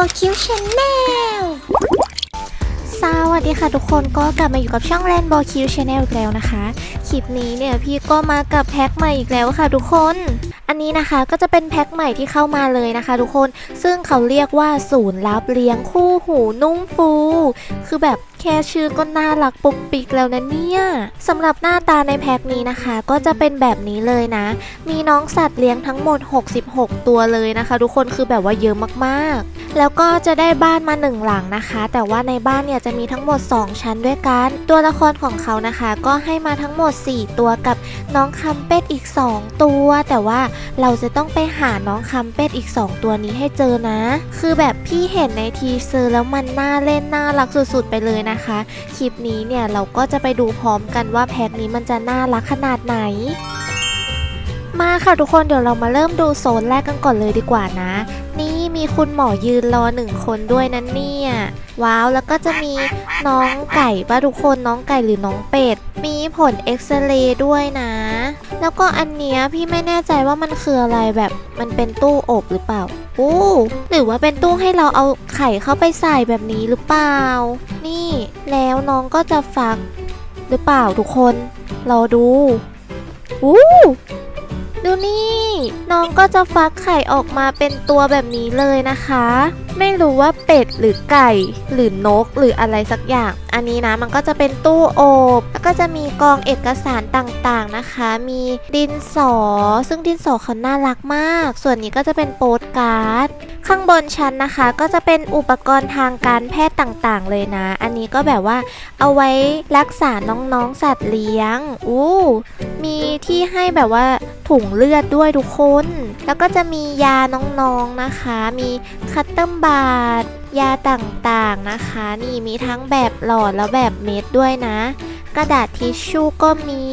Rainbow Q Channel สวัสดีค่ะทุกคนก็กลับมาอยู่กับช่อง Rainbow Q Channel อีกแล้วนะคะ คลิปนี้เนี่ยพี่ก็มากับแพ็คใหม่อีกแล้วค่ะทุกคน อันนี้นะคะก็จะเป็นแพ็คใหม่ที่เข้ามาเลยนะคะ ทุกคน ซึ่งเขาเรียกว่าศูนย์รับเลี้ยงคู่หูนุ่มฟู คือแบบ แค่ชื่อก็น่ารักปุกปิกแล้วนะเนี่ยสำหรับหน้าตาในแพ็คนี้นะคะ ก็จะเป็นแบบนี้เลยนะ มีน้องสัตว์เลี้ยงทั้งหมด 66 ตัวเลยนะคะ ทุกคนคือแบบว่าเยอะมากๆ แล้วก็จะได้บ้านมาหนึ่งหลังนะคะ แต่ว่าในบ้านเนี่ยจะมีทั้งหมด 2 ชั้นด้วยกัน ตัวละครของเขานะคะ ก็ให้มาทั้งหมด 4 ตัวกับน้องคัมเป็ดอีก 2 ตัว แต่ว่าเราจะต้องไปหาน้องคัมเป็ดอีก 2 ตัวนี้ให้เจอนะ คือแบบพี่เห็นในทีเซอร์แล้วมันน่าเล่นน่ารักสุดๆไปเลยนะคะ คลิปนี้เนี่ยเราก็จะไปดูพร้อมกันว่าแพ็คนี้มันจะน่ารักขนาดไหน มาค่ะทุกคนเดี๋ยวเรามาเริ่มดูโซนแรกกันก่อนเลยดีกว่านะ นี่มีคุณหมอยืนรอหนึ่งคนด้วยนะเนี่ย ว้าวแล้วก็จะมีน้องไก่ป่ะทุกคนน้องไก่หรือน้องเป็ด มีผลเอ็กซเรย์ด้วยนะ แล้วก็อันเนี้ยพี่ไม่แน่ใจว่ามันคืออะไรแบบมันเป็นตู้อบหรือเปล่าอู้หรือว่าเป็นตู้ให้เราเอาไข่เข้าไปใส่แบบนี้หรือเปล่า นี่ แล้วน้องก็จะฟัก หรือเปล่าทุกคนรอดูอู้ดูนี่ น้องก็จะฟักไข่ออกมาเป็นตัวแบบนี้เลยนะคะ ไม่รู้ว่าเป็ดหรือไก่ หรือนกหรืออะไรสักอย่าง อันนี้นะมันก็จะเป็นตู้โอบแล้วก็จะมีกองเอกสารต่างๆนะคะ มีดินสอ ซึ่งดินสอเขาน่ารักมาก ส่วนนี้ก็จะเป็นโปสการ์ดข้างบนชั้นนะคะ ก็จะเป็นอุปกรณ์ทางการแพทย์ต่างๆ เลยนะ อันนี้ก็แบบว่าเอาไว้รักษาน้องๆสัตว์เลี้ยง อู้ มีที่ให้แบบว่าถุงเลือดด้วยทุกคน แล้วก็จะมียาน้องๆนะคะ มีคัตเติลบาดยาต่างๆนะคะ นี่มีทั้งแบบหลอดแล้วแบบเม็ดด้วยนะ กระดาษทิชชู่ก็มี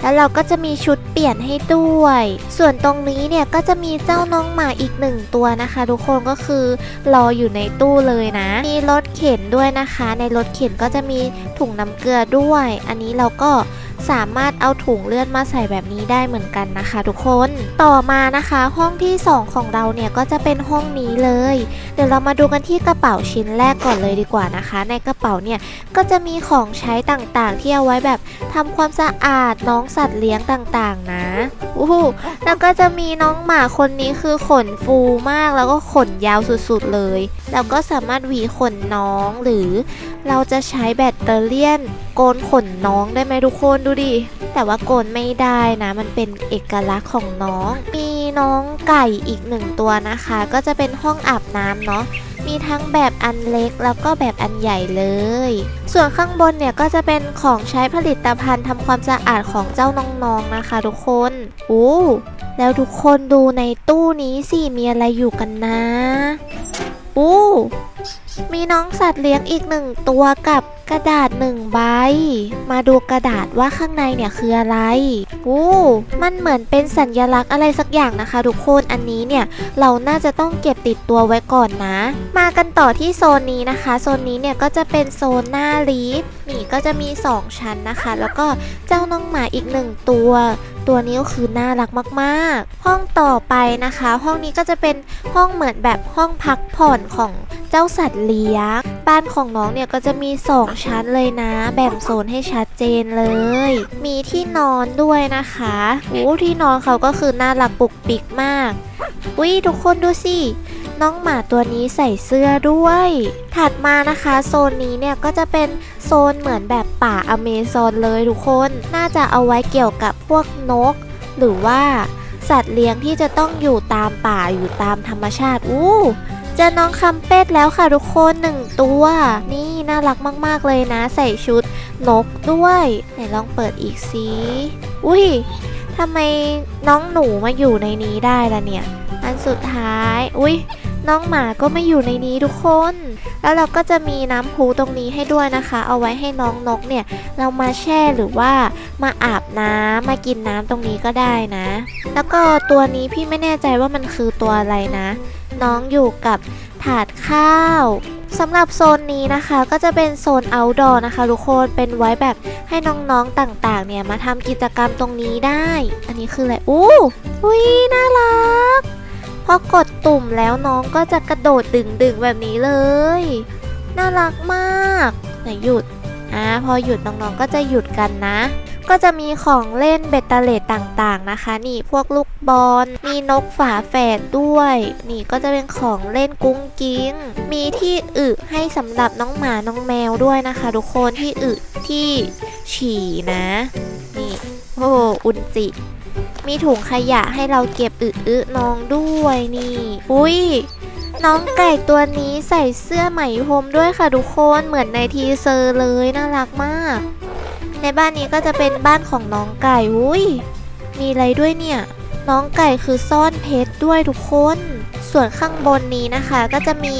แล้วเราก็จะมีชุดเปลี่ยนให้ด้วย ส่วนตรงนี้เนี่ยก็จะมีเจ้าน้องหมาอีกหนึ่งตัวนะคะ ทุกคนก็คือรออยู่ในตู้เลยนะ มีรถเข็นด้วยนะคะ ในรถเข็นก็จะมีถุงน้ำเกลือด้วย อันนี้เราก็ สามารถเอาถุงเลื่อดมาใส่แบบนี้ได้เหมือนกันนะคะ ทุกคนต่อมานะคะ ห้องที่ 2 ของเราเนี่ยก็จะเป็นห้องนี้เลย เดี๋ยวเรามาดูกันที่กระเป๋าชิ้นแรกก่อนเลยดีกว่านะคะ ในกระเป๋าเนี่ยก็จะมีของใช้ต่างๆ ที่เอาไว้แบบทำความสะอาดน้องสัตว์เลี้ยงต่างๆ นะอู้หูแล้วก็จะมีน้องหมาคนนี้คือขนฟูมากแล้วก็ขนยาวสุดๆเลย แล้วก็สามารถหวีขนน้องหรือ เราจะใช้แบตเตอรี่ยนโกนขนน้องได้ไหมทุกคนดูดิ แต่ว่าโกนไม่ได้นะ มันเป็นเอกลักษณ์ของน้อง มีน้องไก่อีกหนึ่งตัวนะคะ ก็จะเป็นห้องอาบน้ำเนาะมีทั้งแบบอันเล็กแล้วก็แบบอันใหญ่เลย ส่วนข้างบนเนี่ยก็จะเป็นของใช้ผลิตภัณฑ์ทำความสะอาดของเจ้าน้องๆนะคะ ทุกคนอู้แล้วทุกคนดูในตู้นี้สิมีอะไรอยู่กันนะ อู้ มีน้องสัตว์เลี้ยงอีกหนึ่งตัวกับกระดาษหนึ่งใบ มาดูกระดาษว่าข้างในเนี่ยคืออะไร อู้มันเหมือนเป็นสัญญลักษณ์อะไรสักอย่างนะคะ ทุกคนอันนี้เนี่ยเราน่าจะต้องเก็บติดตัวไว้ก่อนนะ มากันต่อที่โซนนี้นะคะ โซนนี้เนี่ยก็จะเป็นโซนหน้าลิฟต์นี่ก็จะมี 2 ชั้นนะคะ แล้วก็เจ้าน้องหมาอีกหนึ่งตัว ตัวนี้ก็คือน่ารักมากๆ ห้องต่อไปนะคะ ห้องนี้ก็จะเป็นห้องเหมือนแบบห้องพักผ่อนของเจ้าสัตว์เลี้ยง บ้านของน้องเนี่ยก็จะมี 2 ชั้นเลยนะ แบ่งโซนให้ชัดเจนเลย มีที่นอนด้วยนะคะโอ้ที่นอนเขาก็คือน่ารักปุกปิกมากอุ้ยทุกคนดูสิน้องหมาตัวนี้ใส่เสื้อด้วย ถัดมานะคะโซนนี้เนี่ยก็จะเป็นโซนเหมือนแบบป่าอเมซอนเลยทุกคน น่าจะเอาไว้เกี่ยวกับพวกนก หรือว่าสัตว์เลี้ยงที่จะต้องอยู่ตามป่าอยู่ตามธรรมชาติ อู้ จอน้องคัมเป็ดแล้วค่ะทุกคนหนึ่งตัว นี่น่ารักมากๆเลยนะ ใส่ชุดนกด้วยไหนลองเปิดอีกสิอุ้ยทำไมน้องหนูมาอยู่ในนี้ได้ล่ะเนี่ย อันสุดท้าย อุ้ย น้องหมาก็ไม่อยู่ในนี้ทุกคน แล้วเราก็จะมีน้ำพุตรงนี้ให้ด้วยนะคะ เอาไว้ให้น้องนกเนี่ย เรามาแช่หรือว่ามาอาบน้ำมากินน้ำตรงนี้ก็ได้นะ แล้วก็ตัวนี้พี่ไม่แน่ใจว่ามันคือตัวอะไรนะ น้องอยู่กับถาดข้าวสำหรับโซนนี้นะคะก็จะเป็นโซน outdoor นะคะทุกคนเป็นไว้แบบให้น้องๆต่างๆ เนี่ยมาทำกิจกรรมตรงนี้ได้ อันนี้คืออะไรอู้อุ้ยน่ารัก พอกดตุ่มแล้วน้องก็จะกระโดดดึงๆแบบนี้เลย น่ารักมากไหนหยุดอ่าพอหยุดน้องๆก็จะหยุดกันนะ ก็จะมีของเล่นเบตเตเลตต่างๆนะคะ นี่พวกลูกบอลมีนกฝาแฝดด้วย นี่ก็จะเป็นของเล่นกุ้งกิ้ง มีที่อึให้สำหรับน้องหมาน้องแมวด้วยนะคะ ทุกคนที่อึที่ฉี่นะ นี่โอ้อุนจิ มีถุงขยะให้เราเก็บอึอึน้องด้วยนี่ อุ้ยน้องไก่ตัวนี้ใส่เสื้อไหมพรมด้วยค่ะทุกคนเหมือนในทีเซอร์เลยน่ารักมาก ในบ้านนี้ก็จะเป็นบ้านของน้องไก่อุ้ยมีอะไรด้วยเนี่ย น้องไก่คือซ่อนเพชรด้วยทุกคน ส่วนข้างบนนี้นะคะ ก็จะมี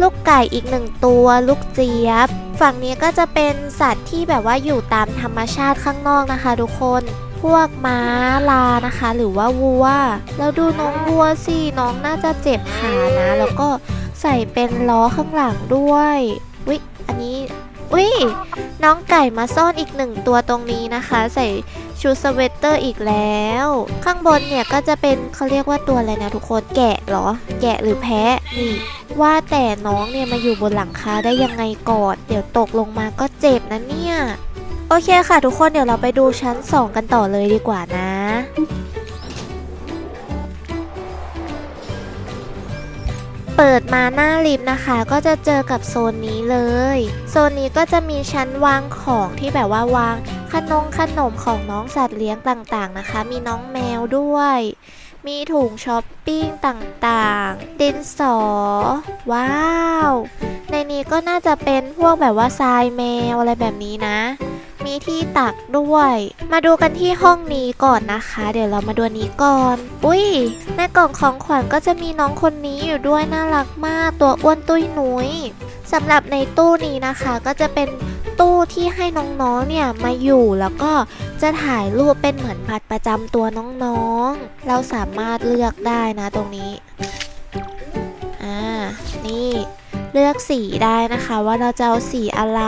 ลูกไก่อีกหนึ่งตัวลูกเจี๊ยบ ฝั่งนี้ก็จะเป็นสัตว์ที่แบบว่าอยู่ตามธรรมชาติข้างนอกนะคะ ทุกคน วกม้าลานะคะ หรือว่าวัวแล้วดูน้องวัวสิน้องน่าจะเจ็บขานะ แล้วก็ใส่เป็นล้อข้างหลังด้วยวิอันนี้วิน้องไก่มาซ่อนอีกหนึ่งตัวตรงนี้นะคะ ใส่ชุดสเวตเตอร์อีกแล้ว ข้างบนเนี่ยก็จะเป็นเขาเรียกว่าตัวอะไรนะทุกคนแกะเหรอ แกะหรือแพะนี่ว่าแต่น้องเนี่ยมาอยู่บนหลังคาได้ยังไงก่อนเดี๋ยวตกลงมาก็เจ็บนะเนี่ย โอเคค่ะทุกคนเดี๋ยวเราไปดูชั้น 2 กันต่อเลยดีกว่านะ เปิดมาหน้าลิฟต์นะคะ ก็จะเจอกับโซนนี้เลย โซนนี้ก็จะมีชั้นวางของที่แบบว่าวางขนมขนมของน้องสัตว์เลี้ยงต่างๆนะคะ มีน้องแมวด้วย มีถุงช้อปปิ้งต่างๆ ดินสอ ว้าว ในนี้ก็น่าจะเป็นพวกแบบว่าทรายแมวอะไรแบบนี้นะ มีที่ตักด้วย มาดูกันที่ห้องนี้ก่อนนะคะ เดี๋ยวเรามาดูนนี้ก่อน อุ้ยในกล่องของขวัญก็จะมีน้องคนนี้อยู่ด้วยน่ารักมากตัวอ้วนตุ้ยหนุยสำหรับในตู้นี้นะคะก็จะเป็นตู้ที่ให้น้องๆ เนี่ยมาอยู่แล้วก็จะถ่ายรูปเป็นเหมือนบัตรประจำตัวน้องๆ เราสามารถเลือกได้นะตรงนี้ อ่า นี่ เลือกสีได้นะคะว่าเราจะเอาสีอะไร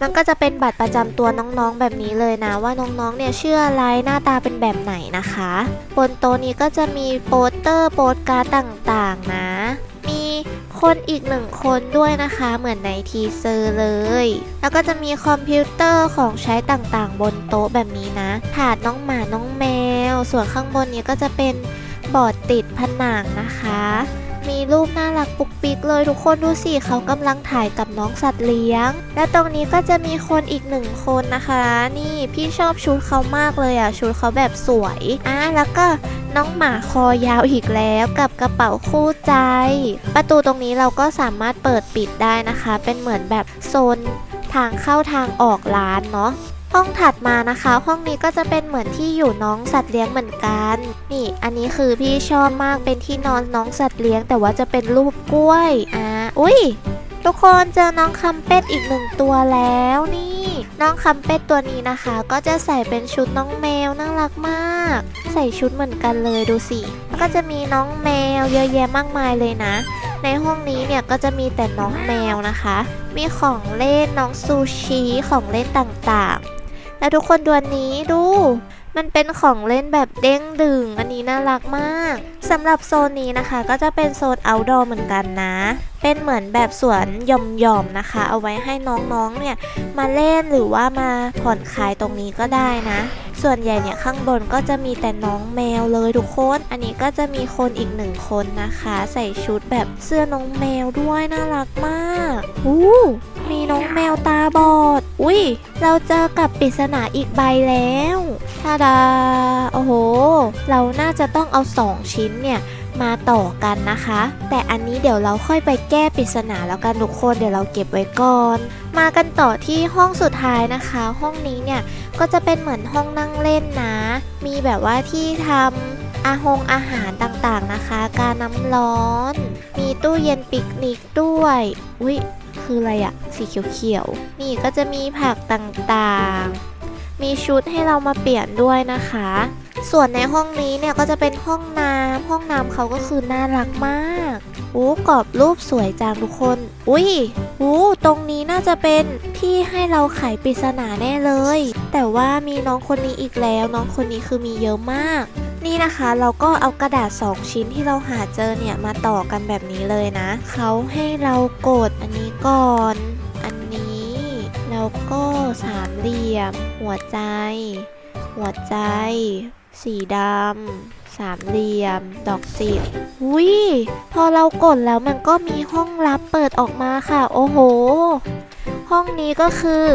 มันก็จะเป็นบัตรประจำตัวน้องๆแบบนี้เลยนะ ว่าน้องๆเนี่ยชื่ออะไรหน้าตาเป็นแบบไหนนะคะ บนโต๊ะนี้ก็จะมีโปสเตอร์โปสการ์ดต่างๆ นะ มีคนอีกหนึ่งคนด้วยนะคะเหมือนในทีเซอร์เลย แล้วก็จะมีคอมพิวเตอร์ของใช้ต่างๆ บนโต๊ะแบบนี้นะ ถาดน้องหมาน้องแมว ส่วนข้างบนนี้ก็จะเป็นบอร์ดติดผนังนะคะ มีรูปน่ารักปุกปิกเลยทุกคนดูสิเขากำลังถ่ายกับน้องสัตว์เลี้ยง และตรงนี้ก็จะมีคนอีกหนึ่งคนนะคะ นี่พี่ชอบชุดเขามากเลยอะชุดเขาแบบสวยอะแล้วก็น้องหมาคอยาวอีกแล้วกับกระเป๋าคู่ใจ ประตูตรงนี้เราก็สามารถเปิดปิดได้นะคะ เป็นเหมือนแบบโซนทางเข้าทางออกร้านเนาะ ห้องถัดมานะคะ ห้องนี้ก็จะเป็นเหมือนที่อยู่น้องสัตว์เลี้ยงเหมือนกัน นี่ อันนี้คือพี่ชอบมากเป็นที่นอนน้องสัตว์เลี้ยง แต่ว่าจะเป็นรูปกล้วยอ่าอุ้ยทุกคนเจอน้องคัมเป็ดอีกหนึ่งตัวแล้วนี่ น้องคัมเป็ดตัวนี้นะคะ ก็จะใส่เป็นชุดน้องแมวน่ารักมาก ใส่ชุดเหมือนกันเลยดูสิแล้วก็จะมีน้องแมวเยอะแยะมากมายเลยนะในห้องนี้เนี่ยก็จะมีแต่น้องแมวนะคะ มีของเล่นน้องซูชิ ของเล่นต่างๆ และทุกคนดูอันนี้ดู มันเป็นของเล่นแบบเด้งดึง อันนี้น่ารักมาก สำหรับโซนนี้นะคะก็จะเป็นโซน outdoor เหมือนกันนะ เป็นเหมือนแบบสวนหย่อมๆนะคะ เอาไว้ให้น้องๆเนี่ยมาเล่นหรือว่ามาผ่อนคลายตรงนี้ก็ได้นะ ส่วนใหญ่เนี่ยข้างบนก็จะมีแต่น้องแมวเลยทุกคน อันนี้ก็จะมีคนอีกหนึ่งคนนะคะ ใส่ชุดแบบเสื้อน้องแมวด้วยน่ารักมากอู้มีน้องแมวตาบอด อุ้ย เราเจอกับปริศนาอีกใบแล้วทาดา โอ้โห เราน่าจะต้องเอาสองชิ้นเนี่ยมาต่อกันนะคะ แต่อันนี้เดี๋ยวเราค่อยไปแก้ปริศนาแล้วกันทุกคนเดี๋ยวเราเก็บไว้ก่อน มากันต่อที่ห้องสุดท้ายนะคะ ห้องนี้เนี่ยก็จะเป็นเหมือนห้องนั่งเล่นนะ มีแบบว่าที่ทำอาหงอาหารต่างๆนะคะ การน้ำร้อน มีตู้เย็นปิกนิกด้วยอุ้ยคืออะไรอะสีเขียวๆนี่ก็จะมีผักต่างๆ มีชุดให้เรามาเปลี่ยนด้วยนะคะ ส่วนในห้องนี้เนี่ยก็จะเป็นห้องน้ำห้องน้ำเขาก็คือน่ารักมากอู้กรอบรูปสวยจังทุกคน อุ้ยอู้ตรงนี้น่าจะเป็นที่ให้เราไขปริศนาแน่เลย แต่ว่ามีน้องคนนี้อีกแล้ว น้องคนนี้คือมีเยอะมาก นี่นะคะเราก็เอากระดาษ 2 ชิ้นที่เราหาเจอเนี่ยมาต่อกันแบบนี้เลยนะ เขาให้เรากดอันนี้ก่อน อันนี้ แล้วก็ สามเหลี่ยม หัวใจ หัวใจ สีดำสามเหลี่ยม ดอกจิกหุยพอเรากดแล้วมันก็มีห้องลับเปิดออกมาค่ะ โอ้โห ห้องนี้ก็คือ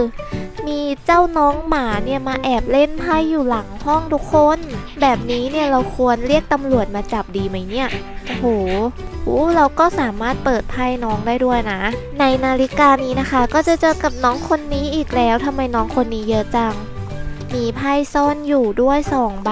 มีเจ้าน้องหมาเนี่ยมาแอบเล่นไพ่อยู่หลังห้องทุกคน แบบนี้เนี่ยเราควรเรียกตำรวจมาจับดีไหมเนี่ย โอ้โห อู้เราก็สามารถเปิดไพ่น้องได้ด้วยนะ ในนาฬิกานี้นะคะ ก็จะเจอกับน้องคนนี้อีกแล้วทำไมน้องคนนี้เยอะจัง มีไพ่ซ่อนอยู่ด้วยสองใบ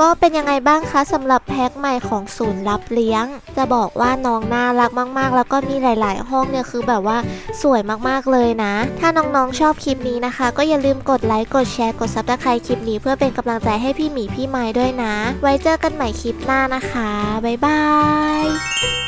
ก็เป็นยังไงบ้างคะสำหรับแพ็คใหม่ของศูนย์รับเลี้ยง จะบอกว่าน้องน่ารักมากๆ แล้วก็มีหลาย ๆ ห้องเนี่ยคือแบบว่าสวยมากๆเลยนะ ถ้าน้องๆชอบคลิปนี้นะคะ ก็อย่าลืมกดไลค์กดแชร์กดซับสไครต์คลิปนี้เพื่อเป็นกำลังใจให้พี่หมีพี่ไม้ด้วยนะ ไว้เจอกันใหม่คลิปหน้านะคะบ๊ายบาย